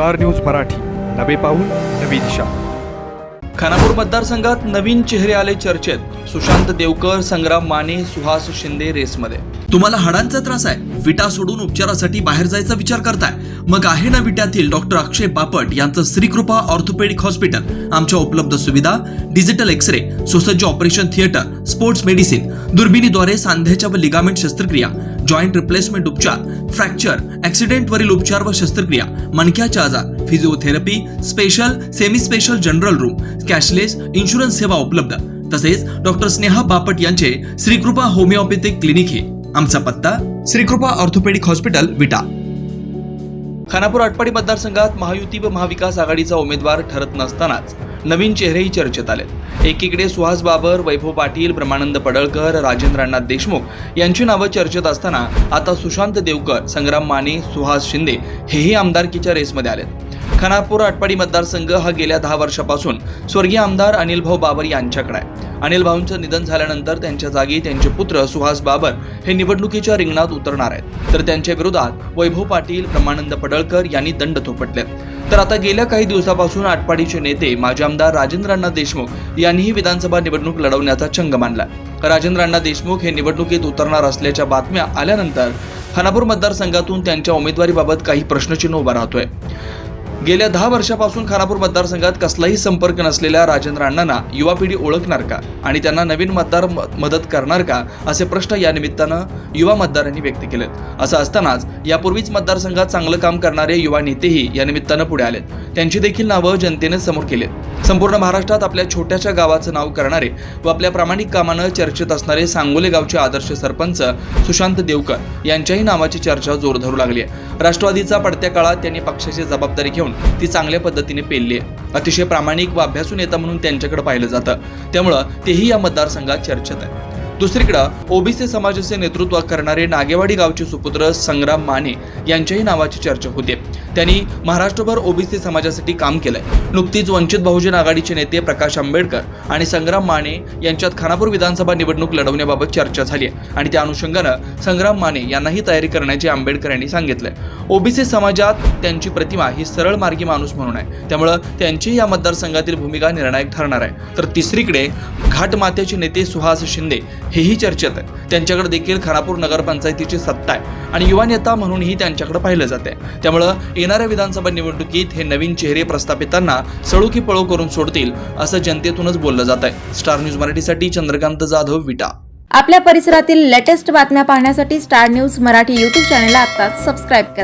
Star news Marathi. नवे पाऊल नवी दिशा. खानापूर मतदारसंघात नवीन चेहरे आले चर्चेत. सुशांत देवकर संग्राम माने सुहास शिंदे रेसमध्ये. तुम्हाला हाडांचा त्रास आहे. विटा सोडून उपचारासाठी बाहेर जायचा विचार करताय. मग आहे ना विट्यातील डॉक्टर अक्षय बापट यांचं श्रीकृपा ऑर्थोपेडिक हॉस्पिटल. आमच्या उपलब्ध सुविधा डिजिटल एक्सरे सुसज्ज ऑपरेशन थिएटर स्पोर्ट्स मेडिसिन दुर्बिणीद्वारे सांध्याच्या व लिगामेंट शस्त्रक्रिया जॉईंट रिप्लेसमेंट उपचार फ्रॅक्चर ऍक्सिडेंट वरील उपचार व शस्त्रक्रिया मणक्याचे आजार physiotherapy special semi special general room cashless insurance सेवा उपलब्ध. तसेच डॉक्टर स्नेहा बापट यांचे श्रीकृपा होमिओपॅथिक क्लिनिक हे. आमचा पत्ता श्रीकृपा ऑर्थोपेडिक हॉस्पिटल विटा. खानापूर आटपाडी मतदारसंघात महायुती व महाविकास आघाडीचा उमेदवार ठरत नसतानाच नवीन चेहरेही चर्चेत आले एकीकडे सुहास बाबर वैभव पाटील ब्रह्मानंद पडळकर राजेंद्र अण्णा देशमुख यांची नावं चर्चेत असताना आता सुशांत देवकर संग्राम माने सुहास शिंदे हेही आमदारकीच्या रेसमध्ये आलेत. खानापूर आटपाडी मतदारसंघ हा गेल्या दहा वर्षापासून स्वर्गीय आमदार अनिल भाऊ बाबर यांच्याकडे आहे. अनिल भाऊंचं निधन झाल्यानंतर त्यांच्या जागी त्यांचे पुत्र सुहास बाबर हे निवडणुकीच्या रिंगणात उतरणार आहेत. तर त्यांच्या विरोधात वैभव पाटील ब्रह्मानंद पडळकर यांनी दंड थोपटले तर आता गेल्या काही दिवसापासून आटपाडीचे नेते माजी आमदार राजेंद्र अण्णा देशमुख यांनीही विधानसभा निवडणूक लढवण्याचा चंग मानला राजेंद्र अण्णा देशमुख हे निवडणुकीत उतरणार असल्याच्या बातम्या आल्यानंतर खानापूर मतदारसंघातून त्यांच्या उमेदवारीबाबत काही प्रश्नचिन्ह उभा राहतोय. गेल्या दहा वर्षापासून खानापूर मतदारसंघात कसलाही संपर्क नसलेल्या राजेंद्र अण्णांना युवा पिढी ओळखणार का? आणि त्यांना नवीन मतदार मदत करणार का? असे प्रश्न या निमित्तानं युवा मतदारांनी व्यक्त केलेत. असं असतानाच यापूर्वीच मतदारसंघात चांगलं काम करणारे युवा नेतेही या निमित्तानं पुढे आलेत. त्यांची देखील नावं जनतेने समोर केलेत. संपूर्ण महाराष्ट्रात आपल्या छोट्याशा गावाचं नाव करणारे व आपल्या प्रामाणिक कामानं चर्चेत असणारे सांगोले गावचे आदर्श सरपंच सुशांत देवकर यांच्याही नावाची चर्चा जोर धरू लागली आहे. राष्ट्रवादीचा पडत्या काळात त्यांनी पक्षाची जबाबदारी घेऊन ती चांगल्या पद्धतीने पेलली आहे. अतिशय प्रामाणिक व अभ्यासू नेता म्हणून त्यांच्याकडे पाहिलं जातं. त्यामुळं तेही या मतदारसंघात चर्चेत आहे. दुसरीकडं ओबीसी समाजाचे नेतृत्व करणारे नागेवाडी गावचे सुपुत्र संग्राम माने यांच्याही नावाची चर्चा होते. त्यांनी महाराष्ट्रभर ओबीसी समाजासाठी काम केलंय. नुकतीच वंचित बहुजन आघाडीचे नेते प्रकाश आंबेडकर आणि संग्राम माने यांच्यात खानापूर विधानसभा निवडणूक लढवण्याबाबत चर्चा झाली आहे आणि त्या अनुषंगानं संग्राम माने यांनाही तयारी करण्याचे आंबेडकर यांनी सांगितलंय. ओबीसी समाजात त्यांची प्रतिमा ही सरळ मार्गी माणूस म्हणून आहे. त्यामुळं त्यांची या मतदारसंघातील भूमिका निर्णायक ठरणार आहे. तर तिसरीकडे घाटमात्याचे नेते सुहास शिंदे हेही चर्चेत आहे. त्यांच्याकडे देखील खरापूर नगरपंचायतीची सत्ता आहे. आणि युवा नेता म्हणूनही त्यांच्याकडे पाहिलं जाते त्यामुळं येणाऱ्या विधानसभा निवडणुकीत हे नवीन चेहरे प्रस्थापितांना सळूकी पळो करून सोडतील असं जनतेतूनच बोललं जात आहे स्टार न्यूज मराठीसाठी चंद्रकांत जाधव विटा. आपल्या परिसरातील लेटेस्ट बातम्या पाहण्यासाठी स्टार न्यूज मराठी यूट्यूब चॅनलला आता सबस्क्राईब करा.